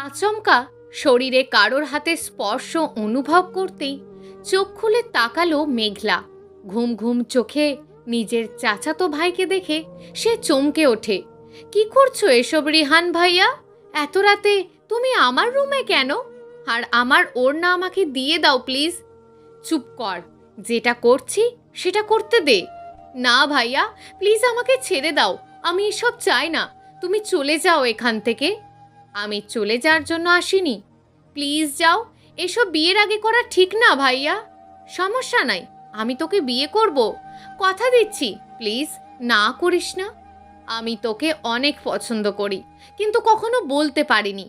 আচমকা শরীরে কারোর হাতে স্পর্শ অনুভব করতেই চোখ খুলে তাকালো মেঘলা। ঘুম ঘুম চোখে নিজের চাচাতো ভাইকে দেখে সে চমকে ওঠে। কি করছ এসব, রিহান ভাইয়া? এত রাতে তুমি আমার রুমে কেন? আর আমার ওড়না আমাকে দিয়ে দাও, প্লিজ। চুপ কর, যেটা করছি সেটা করতে দে। না ভাইয়া, প্লিজ আমাকে ছেড়ে দাও, আমি এসব চাই না। তুমি চলে যাও এখান থেকে। আমি চলে যাওয়ার জন্য আসিনি। প্লিজ যাও, এসব বিয়ের আগে করা ঠিক না ভাইয়া। সমস্যা নাই, আমি তোকে বিয়ে করব। কথা দিচ্ছি, প্লিজ, না করিস না। আমি তোকে অনেক পছন্দ করি, কিন্তু কখনো বলতে পারিনি।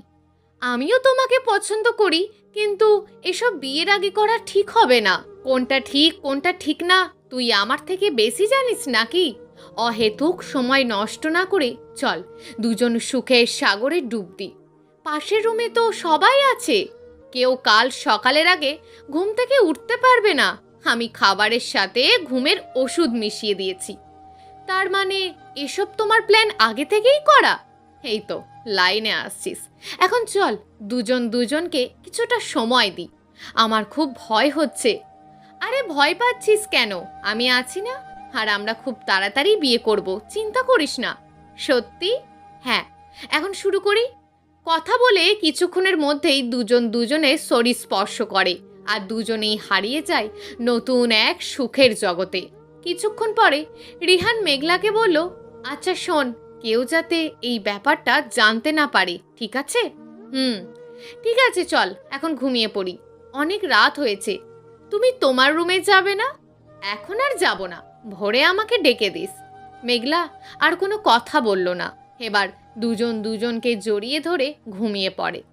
আমিও তোমাকে পছন্দ করি, কিন্তু এসব বিয়ের আগে করা ঠিক হবে না। কোনটা ঠিক কোনটা ঠিক না, তুই আমার থেকে বেশি জানিস নাকি? অহেতুক সময় নষ্ট না করে চল, দুজন সুখের সাগরে ডুব দি। পাশের রুমে তো সবাই আছে। কেউ কাল সকালের আগে ঘুম থেকে উঠতে পারবে না। আমি খাবারের সাথে ঘুমের ওষুধ মিশিয়ে দিয়েছি। তার মানে এসব তোমার প্ল্যান আগে থেকেই করা? এই তো, লাইনে আসছিস। এখন চল, দুজন দুজনকে কিছুটা সময় দিই। আমার খুব ভয় হচ্ছে। আরে ভয় পাচ্ছিস কেন? আমি আছি না। আর আমরা খুব তাড়াতাড়ি বিয়ে করব। চিন্তা করিস না। সত্যি? হ্যাঁ। এখন শুরু করি। কথা বলে কিছুক্ষণের মধ্যেই দুজন দুজনের শরীর স্পর্শ করে আর দুজনেই হারিয়ে যায় নতুন এক সুখের জগতে। কিছুক্ষণ পরে রিহান মেঘলাকে বলল আচ্ছা শোন, কেউ যাতে এই ব্যাপারটা জানতে না পারে, ঠিক আছে? হুম, ঠিক আছে, চল, এখন ঘুমিয়ে পড়ি। অনেক রাত হয়েছে। তুমি তোমার রুমে যাবে না? এখন আর যাব না। ভোরে আমাকে ডেকে দিস। মেঘলা, আর কোনো কথা বলল না। এবার দুজন দুজনকে জড়িয়ে ধরে ঘুমিয়ে পড়ে।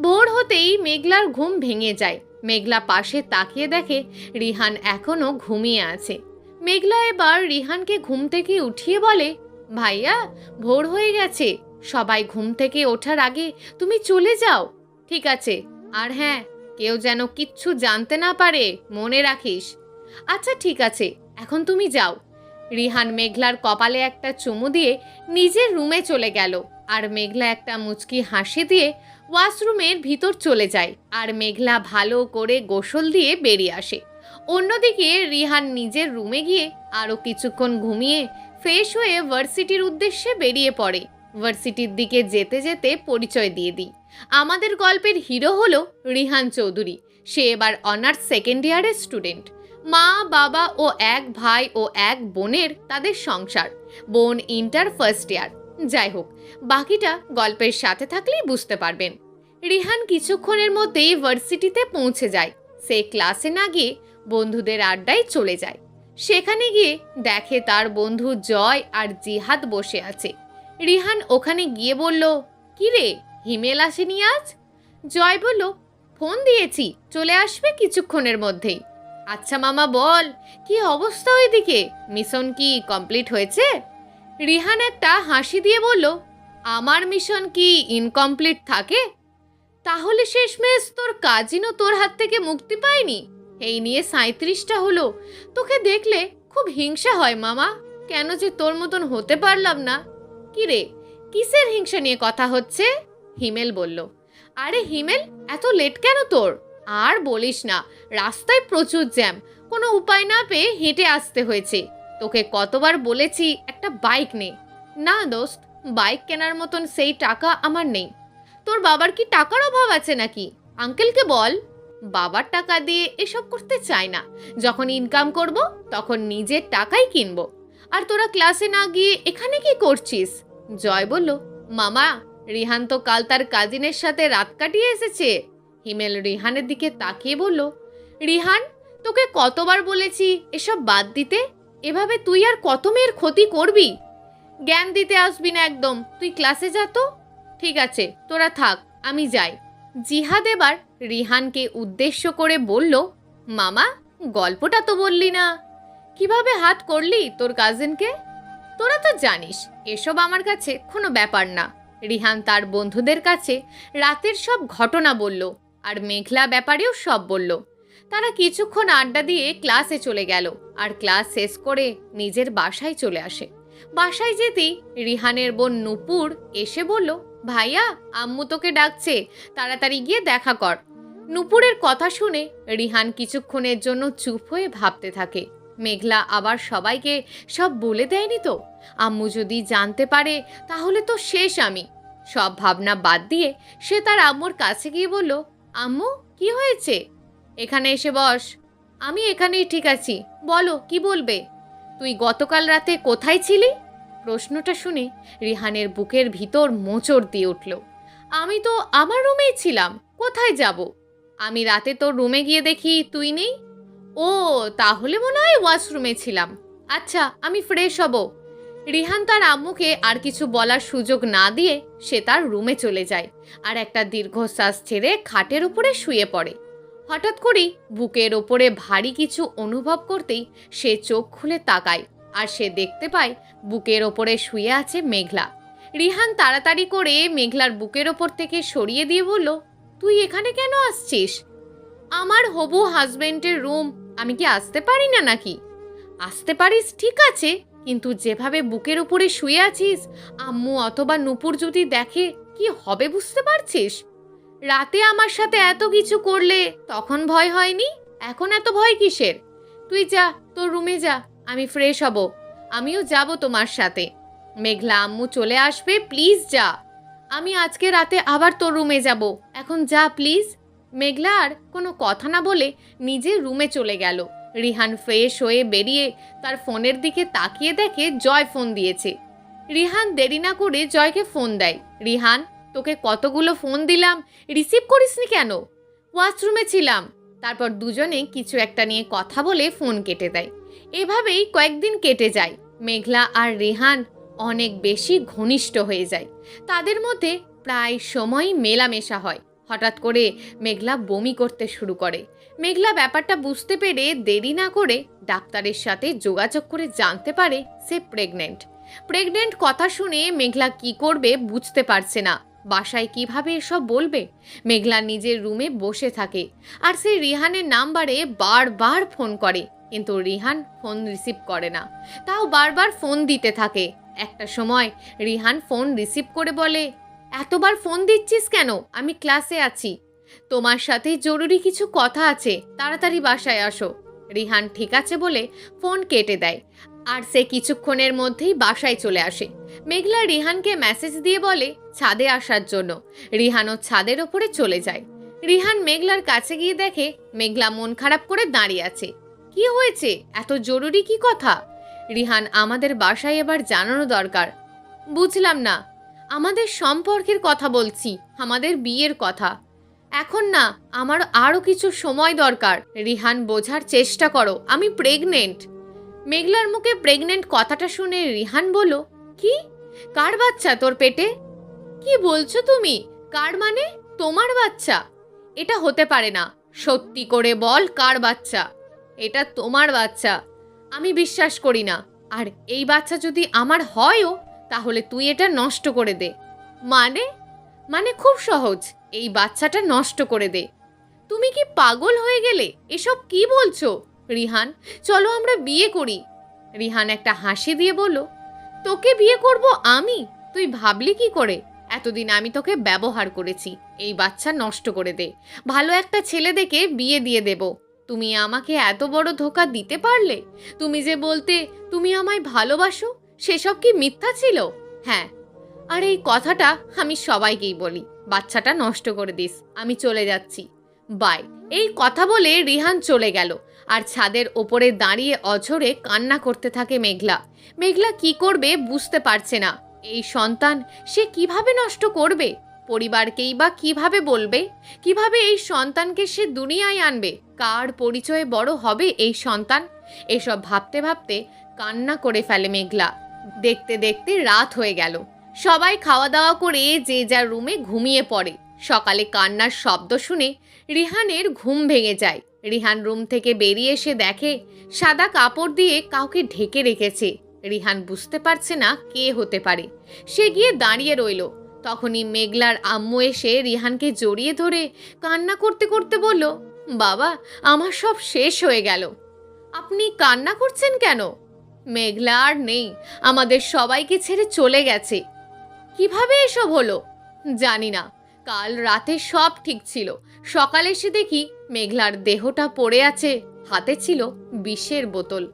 ভোর হতেই মেঘলার ঘুম ভেঙে যায়। মেঘলা পাশে তাকিয়ে দেখে রিহান এখনও ঘুমিয়ে আছে। মেঘলা এবার রিহানকে ঘুম থেকে উঠিয়ে বলে, ভাইয়া, ভোর হয়ে গেছে। সবাই ঘুম থেকে ওঠার আগে তুমি চলে যাও। ঠিক আছে। আর হ্যাঁ কেউ যেন কিচ্ছু জানতে না পারে, মনে রাখিস। আচ্ছা ঠিক আছে। এখন তুমি যাও। রিহান মেঘলার কপালে একটা চুমু দিয়ে নিজের রুমে চলে গেল আর মেঘলা একটা মুচকি হাসি দিয়ে ওয়াশরুমের ভিতর চলে যায় আর মেঘলা ভালো করে গোসল দিয়ে বেরিয়ে আসে। অন্যদিকে রিহান নিজের রুমে গিয়ে আরও কিছুক্ষণ ঘুমিয়ে ফ্রেশ হয়ে ভার্সিটির উদ্দেশ্যে বেরিয়ে পড়ে। ভার্সিটির দিকে যেতে যেতে পরিচয় দিয়ে দিই। আমাদের গল্পের হিরো হলো রিহান চৌধুরী। সে এবার অনার্স সেকেন্ড ইয়ারের স্টুডেন্ট। মা, বাবা ও এক ভাই ও এক বোনের তাদের সংসার। বোন ইন্টার ফার্স্ট ইয়ার। যাই হোক, বাকিটা গল্পের সাথে থাকলেই বুঝতে পারবেন। রিহান কিছুক্ষণের মধ্যেই ভার্সিটিতে পৌঁছে যায়। সে ক্লাসে না গিয়ে বন্ধুদের আড্ডায় চলে যায়। সেখানে গিয়ে দেখে তার বন্ধু জয় আর জিহাদ বসে আছে। রিহান ওখানে গিয়ে বলল, কি রে, হিমেল আসেনি আজ? জয় বলল, ফোন দিয়েছি, চলে আসবে কিছুক্ষণের মধ্যেই। আচ্ছা মামা বল, কি অবস্থা ওইদিকে? মিশন কি কমপ্লিট হয়েছে? রিহান একটা হাসি দিয়ে বলল, আমার মিশন কি ইনকমপ্লিট থাকে? তাহলে শেষমেশ তোর কাজিনও তোর হাত থেকে মুক্তি পায়নি? এই নিয়ে সাঁত্রিশটা হলো। তোকে দেখলে খুব হিংসা হয় মামা। কেন যে তোর মতন হতে পারলাম না। কি রে, কিসের হিংসা নিয়ে কথা হচ্ছে? হিমেল বলল, আরে হিমেল, এত লেট কেন তোর? আর বলিস না, রাস্তায় প্রচুর জ্যাম। কোনো উপায় না পেয়ে হেঁটে আসতে হয়েছে। তোকে কতবার বলেছি একটা বাইক নে। না দোস্ত, বাইক কেনার মতন সেই টাকা আমার নেই। তোর বাবার কি টাকার অভাব আছে নাকি? আঙ্কেলকে বল। বাবার টাকা দিয়ে এসব করতে চায় না। যখন ইনকাম করব, তখন নিজের টাকাই কিনবো। আর তোরা ক্লাসে না গিয়ে এখানে কি করছিস? জয় বলল, মামা, রিহান তো কাল তার কাজিনের সাথে রাত কাটিয়ে এসেছে। হিমেল রিহানের দিকে তাকিয়ে বলল, রিহান, তোকে কতবার বলেছি এসব বাদ দিতে? এভাবে তুই আর কত মেয়ের ক্ষতি করবি? জ্ঞান দিতে আসবি না একদম। তুই ক্লাসে যা তো। ঠিক আছে, তোরা থাক, আমি যাই। জিহাদ এবার রিহানকে উদ্দেশ্য করে বলল, মামা, গল্পটা তো বললি না। কীভাবে হাত করলি তোর কাজিনকে তোরা তো জানিস, এসব আমার কাছে কোনো ব্যাপার না। রিহান তার বন্ধুদের কাছে রাতের সব ঘটনা বলল আর মেঘলা ব্যাপারেও সব বলল। তারা কিছুক্ষণ আড্ডা দিয়ে ক্লাসে চলে গেল আর ক্লাস শেষ করে নিজের বাসায় চলে আসে। বাসায় যেতেই রিহানের বোন নুপুর এসে বলল, ভাইয়া, আম্মু তোকে ডাকছে, তাড়াতাড়ি গিয়ে দেখা কর। নুপুরের কথা শুনে রিহান কিছুক্ষণের জন্য চুপ হয়ে ভাবতে থাকে। মেঘলা আবার সবাইকে সব বলে দেয়নি তো? আম্মু যদি জানতে পারে, তাহলে তো শেষ আমি। সব ভাবনা বাদ দিয়ে সে তার আম্মুর কাছে গিয়ে বলল আম্মু, কি হয়েছে? এখানে এসে বস। আমি এখানেই ঠিক আছি। বলো, কি বলবে? তুই গতকাল রাতে কোথায় ছিলি? প্রশ্নটা শুনে রিহানের বুকের ভিতর মোচড় দিয়ে উঠল। আমি তো আমার রুমেই ছিলাম। কোথায় যাব? আমি রাতে তোর রুমে গিয়ে দেখি তুই নেই? ও, তাহলে মনে হয় ওয়াশরুমে ছিলাম। আচ্ছা আমি ফ্রেশ হব। রিহান তার আম্মুকে আর কিছু বলার সুযোগ না দিয়ে সে তার রুমে চলে যায় আর একটা দীর্ঘশ্বাস ছেড়ে খাটের উপরে শুয়ে পড়ে। হঠাৎ করেই বুকের ওপরে ভারী কিছু অনুভব করতেই সে চোখ খুলে তাকায় আর সে দেখতে পায় বুকের ওপরে শুয়ে আছে মেঘলা। রিহান তাড়াতাড়ি করে মেঘলার বুকের ওপর থেকে সরিয়ে দিয়ে বলল, তুই এখানে কেন আসছিস? আমার হবু হাজবেন্ডের রুম আমি কি আসতে পারি না নাকি? আসতে পারিস, ঠিক আছে কিন্তু যেভাবে বুকের উপরে শুয়ে আছিস, আম্মু অথবা নুপুর যদি দেখে, কি হবে বুঝতে পারছিস? রাতে আমার সাথে এত কিছু করলে তখন ভয় হয়নি? এখন এত ভয় কিসের? তুই যা, তোর রুমে যা, আমি ফ্রেশ হব। আমিও যাব তোমার সাথে। মেঘলা আম্মু চলে আসবে প্লিজ যা। আমি আজকে রাতে আবার তোর রুমে যাব। এখন যা প্লিজ মেঘলা আর কোনো কথা না বলে নিজে রুমে চলে গেল। রিহান ফ্রেশ হয়ে বেরিয়ে তার ফোনের দিকে তাকিয়ে দেখে জয় ফোন দিয়েছে। রিহান দেরি না করে জয়কে ফোন দেয়। রিহান, তোকে কতগুলো ফোন দিলাম? রিসিভ করিসনি কেন? ওয়াশরুমে ছিলাম। তারপর দুজনে কিছু একটা নিয়ে কথা বলে ফোন কেটে দেয়। এভাবেই কয়েকদিন কেটে যায়। মেঘলা আর রেহান অনেক বেশি ঘনিষ্ঠ হয়ে যায়। তাদের মধ্যে প্রায় সময়ই মেলামেশা হয়। হঠাৎ করে মেঘলা বমি করতে শুরু করে। মেঘলা ব্যাপারটা বুঝতে পেরে দেরি না করে ডাক্তারের সাথে যোগাযোগ করে জানতে পারে সে প্রেগনেন্ট প্রেগনেন্ট কথা শুনে মেঘলা কি করবে বুঝতে পারছে না। বাসায় কীভাবে এসব বলবে? মেঘলা নিজের রুমে বসে থাকে আর সে রিহানের নাম্বারে বারবার ফোন করে। কিন্তু রিহান ফোন রিসিভ করে না। তাও বারবার ফোন দিতে থাকে। একটা সময় রিহান ফোন রিসিভ করে বলে এতবার ফোন দিচ্ছিস কেন? আমি ক্লাসে আছি। তোমার সাথে জরুরি কিছু কথা আছে। তাড়াতাড়ি বাসায় আসো। রিহান ঠিক আছে বলে ফোন কেটে দেয়। আর সে কিছুক্ষণের মধ্যেই বাসায় চলে আসে। মেঘলা রিহানকে মেসেজ দিয়ে বলে ছাদে আসার জন্য। রিহানও ছাদের ওপরে চলে যায়। রিহান মেঘলার কাছে গিয়ে দেখে মেঘলা মন খারাপ করে দাঁড়িয়ে আছে। কি হয়েছে? এত জরুরি কি কথা? রিহান আমাদের বাসায় এবার জানানো দরকার। বুঝলাম না। আমাদের সম্পর্কের কথা বলছি, আমাদের বিয়ের কথা। এখন না, আমার আরও কিছু সময় দরকার। রিহান, বোঝার চেষ্টা করো, আমি প্রেগনেন্ট মেঘলার মুখে প্রেগনেন্ট কথাটা শুনে রিহান বলল, কি? কার বাচ্চা তোর পেটে? কি বলছো তুমি? কার মানে? তোমার বাচ্চা? এটা হতে পারে না। সত্যি করে বল কার বাচ্চা? এটা তোমার বাচ্চা। আমি বিশ্বাস করি না। আর এই বাচ্চা যদি আমার হয়ও তাহলে তুই এটা নষ্ট করে দে। মানে? মানে খুব সহজ। এই বাচ্চাটা নষ্ট করে দে। তুমি কি পাগল হয়ে গেলে? এসব কি বলছো? রিহান, চলো আমরা বিয়ে করি। রিহান একটা হাসি দিয়ে বলল, তোকে বিয়ে করব আমি? তুই ভাবলি কি করে? এতদিন আমি তোকে ব্যবহার করেছি। এই বাচ্চা নষ্ট করে দে। ভালো একটা ছেলে দেখে বিয়ে দিয়ে দেব। তুমি আমাকে এত বড় ধোকা দিতে পারলে? তুমি যে বলতে, তুমি আমায় ভালোবাসো? সেসব কি মিথ্যা ছিল? হ্যাঁ। আর এই কথাটা আমি সবাইকেই বলি, বাচ্চাটা নষ্ট করে দিস, আমি চলে যাচ্ছি। বাই। এই কথা বলে রিহান চলে গেল, আর ছাদের ওপরে দাঁড়িয়ে অঝরে কান্না করতে থাকে মেঘলা। মেঘলা কি করবে বুঝতে পারছে না। এই সন্তান সে কীভাবে নষ্ট করবে? পরিবারকেই বা কীভাবে বলবে? কীভাবে এই সন্তানকে সে দুনিয়ায় আনবে? কার পরিচয়ে বড় হবে এই সন্তান? এসব ভাবতে ভাবতে কান্না করে ফেলে মেঘলা। দেখতে দেখতে রাত হয়ে গেল। সবাই খাওয়া দাওয়া করে যে যার রুমে ঘুমিয়ে পড়ে। সকালে কান্নার শব্দ শুনে রিহানের ঘুম ভেঙে যায়। রিহান রুম থেকে বেরিয়ে এসে দেখে, সাদা কাপড় দিয়ে কাউকে ঢেকে রেখেছে। রিহান বুঝতে পারছে না কে হতে পারে। সে গিয়ে দাঁড়িয়ে রইল। তখনই মেঘলার আম্মু এসে রিহানকে জড়িয়ে ধরে কান্না করতে করতে বলল, বাবা, আমার সব শেষ হয়ে গেল। আপনি কান্না করছেন কেন? মেঘলা আর নেই। আমাদের সবাইকে ছেড়ে চলে গেছে। কীভাবে এসব হলো? জানি না। কাল রাতে সব ঠিক ছিল। সকালে এসে দেখি মেঘলার দেহটা পড়ে আছে। হাতে ছিল বিষের বোতল।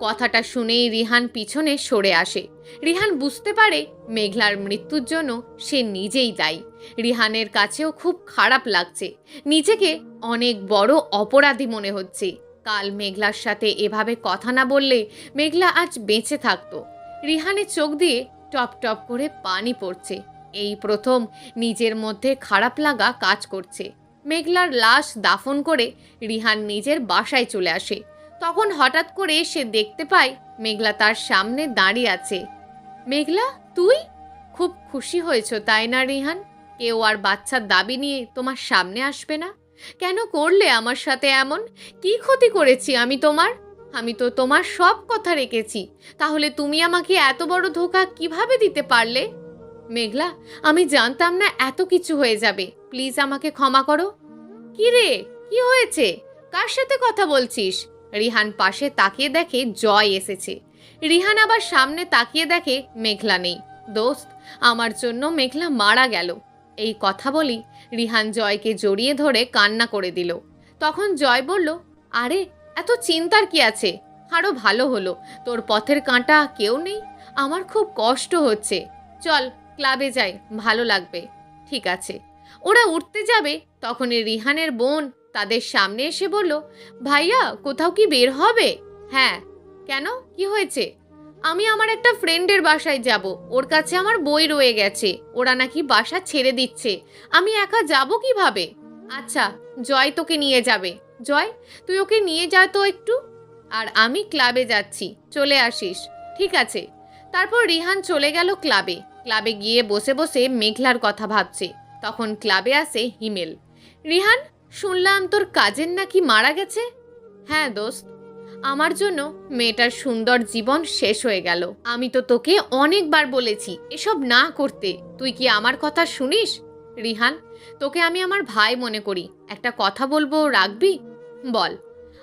কথাটা শুনেই রিহান পিছনে সরে আসে। রিহান বুঝতে পারে মেঘলার মৃত্যুর জন্য সে নিজেই দায়ী। রিহানের কাছেও খুব খারাপ লাগছে। নিজেকে অনেক বড় অপরাধী মনে হচ্ছে। কাল মেঘলার সাথে এভাবে কথা না বললে মেঘলা আজ বেঁচে থাকতো। রিহানের চোখ দিয়ে টপ টপ করে পানি পড়ছে। এই প্রথম নিজের মধ্যে খারাপ লাগা কাজ করছে। মেঘলার লাশ দাফন করে রিহান নিজের বাসায় চলে আসে। তখন হঠাৎ করে সে দেখতে পায় মেঘলা তার সামনে দাঁড়িয়ে আছে। মেঘলা, তুই? খুব খুশি হয়েছ, তাই না রিহান? কেউ আর বাচ্চার দাবি নিয়ে তোমার সামনে আসবে না? কেন করলে আমার সাথে এমন? কি ক্ষতি করেছি আমি তোমার? আমি তো তোমার সব কথা রেখেছি। তাহলে তুমি আমাকে এত বড় ধোকা কীভাবে দিতে পারলে? মেঘলা, আমি জানতাম না এত কিছু হয়ে যাবে। প্লিজ আমাকে ক্ষমা করো। কি রে? কি হয়েছে? কার সাথে কথা বলছিস? রিহান পাশে তাকিয়ে দেখে জয় এসেছে। রিহান আবার সামনে তাকিয়ে দেখে মেঘলা নেই। দোস্ত, আমার জন্য মেঘলা মারা গেল। এই কথা বলি রিহান জয়কে জড়িয়ে ধরে কান্না করে দিল। তখন জয় বলল, আরে, এত চিন্তার কি আছে? আরও ভালো হলো। তোর পথের কাঁটা কেউ নেই? আমার খুব কষ্ট হচ্ছে। চল, ক্লাবে যাই, ভালো লাগবে। ঠিক আছে। ওরা উঠতে যাবে। তখনই রিহানের বোন তাদের সামনে এসে বলল, ভাইয়া, কোথাও কি বের হবে? হ্যাঁ। কেন? কি হয়েছে? আমি আমার একটা ফ্রেন্ডের বাসায় যাব। ওর কাছে আমার বই রয়ে গেছে। ওরা নাকি বাসা ছেড়ে দিচ্ছে। আমি একা যাব কীভাবে? আচ্ছা জয় তোকে নিয়ে যাবে। জয়, তুই ওকে নিয়ে যা তো একটু। আর আমি ক্লাবে যাচ্ছি। চলে আসিস। ঠিক আছে। তারপর রিহান চলে গেল ক্লাবে। ক্লাবে গিয়ে বসে বসে মেঘলার কথা ভাবছে। তখন ক্লাবে আসে হিমেল। রিহান, শুনলাম তোর কাজের নাকি মারা গেছে। হ্যাঁ দোস্ত আমার জন্য মেয়েটার সুন্দর জীবন শেষ হয়ে গেল। আমি তো তোকে অনেকবার বলেছি, এসব না করতে। তুই কি আমার কথা শুনিস? রিহান, তোকে আমি আমার ভাই মনে করি। একটা কথা বলব, রাখবি? বল।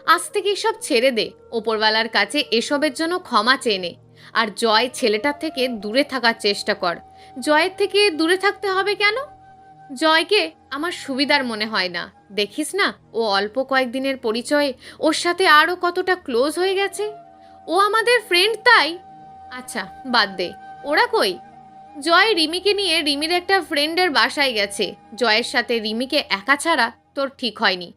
আজ থেকে এসব ছেড়ে দে। ওপরওয়ালার কাছে এসবের জন্য ক্ষমা চেয়ে নে। আর জয় ছেলেটার থেকে দূরে থাকার চেষ্টা কর। জয়ের থেকে দূরে থাকতে হবে কেন? জয়কে আমার সুবিধার মনে হয় না। দেখিস না, ও অল্প কয়েকদিনের পরিচয়ে ওর সাথে আরও কতটা ক্লোজ হয়ে গেছে। ও আমাদের ফ্রেন্ড তাই। আচ্ছা বাদ দে। ওরা কই? জয় রিমিকে নিয়ে রিমির একটা ফ্রেন্ডের বাসায় গেছে। জয়ের সাথে রিমিকে একা ছাড়া তোর ঠিক হয়নি।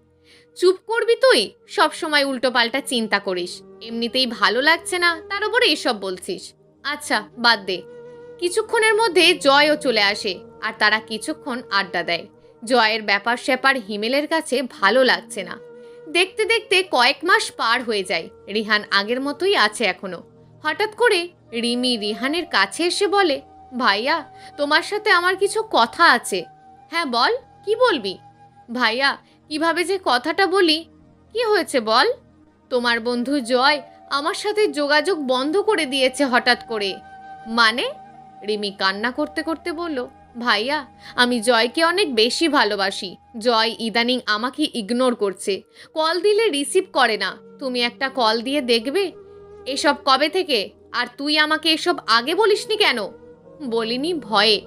চুপ করবি তুই? সব সময় উল্টোপাল্টা চিন্তা করিস। এমনিতেই ভালো লাগছে না, তার উপরে এসব বলছিস। আচ্ছা বাদ দে। কিছুক্ষণের মধ্যে জয়ও চলে আসে। আর তারা কিছুক্ষণ আড্ডা দেয়। জয়ের ব্যাপার স্যাপার হিমেলের কাছে ভালো লাগছে না। দেখতে দেখতে কয়েক মাস পার হয়ে যায়। রিহান আগের মতোই আছে এখনও। হঠাৎ করে রিমি রিহানের কাছে এসে বলে, ভাইয়া, তোমার সাথে আমার কিছু কথা আছে। হ্যাঁ বল, কি বলবি? ভাইয়া, কীভাবে যে কথাটা বলি? কি হয়েছে বল? তোমার বন্ধু জয় আমার সাথে যোগাযোগ বন্ধ করে দিয়েছে হঠাৎ করে। মানে? রিমি কান্না করতে করতে বলল ভাইয়া, আমি জয়কে অনেক বেশি ভালোবাসি। জয় ইদানিং আমাকে ইগনোর করছে। কল দিলে রিসিভ করে না। তুমি একটা কল দিয়ে দেখবে, এসব কবে থেকে? আর তুই আমাকে এসব আগে বলিসনি কেন? বলিনি ভয়ে।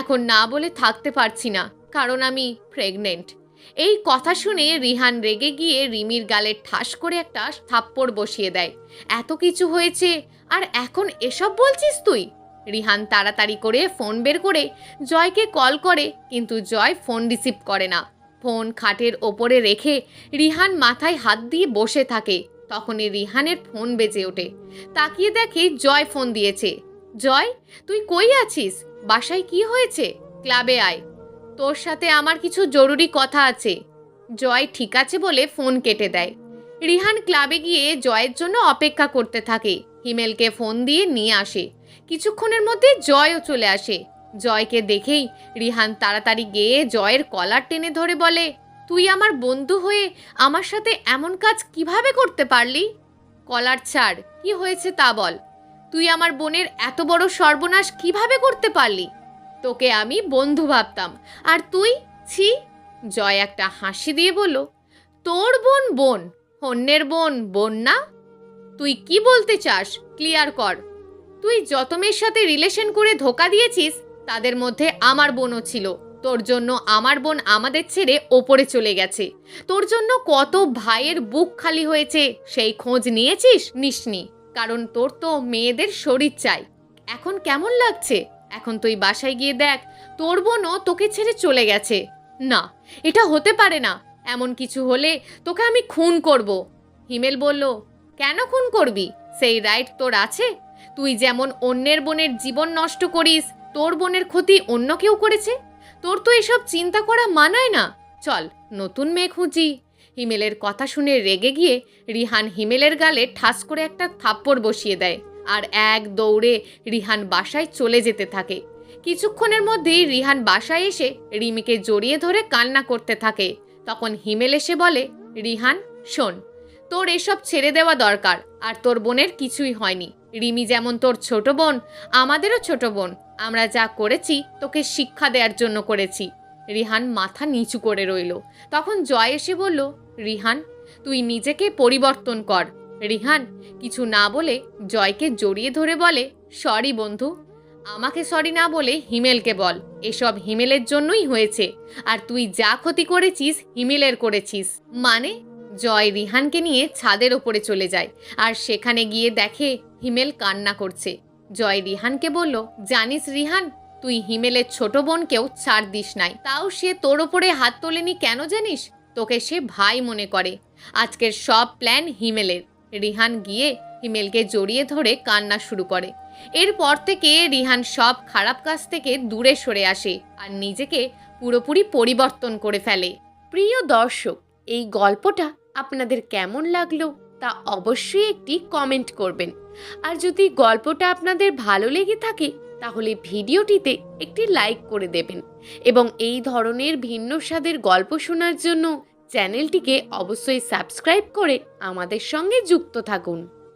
এখন না বলে থাকতে পারছি না, কারণ আমি প্রেগনেন্ট এই কথা শুনে রিহান রেগে গিয়ে রিমির গালে ঠাস করে একটা থাপ্পড় বসিয়ে দেয়। এত কিছু হয়েছে, আর এখন এসব বলছিস তুই? রিহান তাড়াতাড়ি করে ফোন বের করে জয়কে কল করে, কিন্তু জয় ফোন রিসিভ করে না। ফোন খাটের ওপরে রেখে রিহান মাথায় হাত দিয়ে বসে থাকে। তখনই রিহানের ফোন বেজে ওঠে। তাকিয়ে দেখে জয় ফোন দিয়েছে। জয়, তুই কই আছিস? বাসায় কি হয়েছে? ক্লাবে আয়। তোর সাথে আমার কিছু জরুরি কথা আছে। জয় ঠিক আছে বলে ফোন কেটে দেয়। রিহান ক্লাবে গিয়ে জয়ের জন্য অপেক্ষা করতে থাকে। হিমেলকে ফোন দিয়ে নিয়ে আসে। কিছুক্ষণের মধ্যে জয়ও চলে আসে। জয়কে দেখেই রিহান তাড়াতাড়ি গিয়ে জয়ের কলার টেনে ধরে বলে, তুই আমার বন্ধু হয়ে আমার সাথে এমন কাজ কীভাবে করতে পারলি? কলার ছাড়, কি হয়েছে তা বল। তুই আমার বোনের এত বড় সর্বনাশ কীভাবে করতে পারলি? তোকে আমি বন্ধু ভাবতাম। আর তুই? ছি। জয় একটা হাসি দিয়ে বলল, তোর বোন বোন, অন্যের বোন বোন না? তুই কি বলতে চাস? ক্লিয়ার কর। তুই যত সাথে রিলেশন করে ধোকা দিয়েছিস, তাদের মধ্যে আমার বোনও ছিল। তোর জন্য আমার বোন আমাদের ছেড়ে ওপরে চলে গেছে। তোর জন্য কত ভাইয়ের বুক খালি হয়েছে, সেই খোঁজ নিয়েছিস? নিসনি। কারণ তোর তো মেয়েদের শরীর চাই। এখন কেমন লাগছে? এখন তুই বাসায় গিয়ে দেখ, তোর বোনও তোকে ছেড়ে চলে গেছে। না, এটা হতে পারে না। এমন কিছু হলে তোকে আমি খুন করব। হিমেল বলল, কেন খুন করবি? সেই রাইট তোর আছে? তুই যেমন অন্যের বোনের জীবন নষ্ট করিস, তোর বোনের ক্ষতি অন্য কেউ করেছে? তোর তো এসব চিন্তা করা মানায় না। চল, নতুন মেয়ে খুঁজি। হিমেলের কথা শুনে রেগে গিয়ে রিহান হিমেলের গালে ঠাস করে একটা থাপ্পড় বসিয়ে দেয় আর এক দৌড়ে রিহান বাসায় চলে যেতে থাকে। কিছুক্ষণের মধ্যেই রিহান বাসায় এসে রিমিকে জড়িয়ে ধরে কান্না করতে থাকে। তখন হিমেল এসে বলে, রিহান, শোন, তোর এসব ছেড়ে দেওয়া দরকার আর তোর বোনের কিছুই হয়নি। রিমি যেমন তোর ছোট বোন, আমাদেরও ছোট বোন। আমরা যা করেছি, তোকে শিক্ষা দেওয়ার জন্য করেছি। রিহান মাথা নিচু করে রইল। তখন জয় এসে বলল, রিহান, তুই নিজেকে পরিবর্তন কর। রিহান, কিছু না বলে জয়কে জড়িয়ে ধরে বলে, সরি বন্ধু, আমাকে সরি না বলে হিমেলকে বল। এসব হিমেলের জন্যই হয়েছে। আর তুই যা ক্ষতি করেছিস, হিমেলের করেছিস। মানে জয় রিহানকে নিয়ে ছাদের ওপরে চলে যায়। আর সেখানে গিয়ে দেখে হিমেল কান্না করছে। জয় রিহানকে বলল, জানিস রিহান, তুই হিমেলের ছোট বোনকেও ছাড় দিস নাই। তাও সে তোর ওপরে হাত তোলেনি কেন জানিস? তোকে সে ভাই মনে করে। আজকের সব প্ল্যান হিমেলের। রিহান গিয়ে হিমেলকে জড়িয়ে ধরে কান্না শুরু করে। এরপর থেকে রিহান সব খারাপ কাজ থেকে দূরে সরে আসে আর নিজেকে পুরোপুরি পরিবর্তন করে ফেলে। প্রিয় দর্শক, এই গল্পটা আপনাদের কেমন লাগল? তা অবশ্যই একটি কমেন্ট করবেন। আর যদি গল্পটা আপনাদের ভালো লেগে থাকে, তাহলে ভিডিওটিতে একটি লাইক করে দেবেন এবং এই ধরনের ভিন্ন স্বাদের গল্প শোনার জন্য চ্যানেলটিকে অবশ্যই সাবস্ক্রাইব করে আমাদের সঙ্গে যুক্ত থাকুন।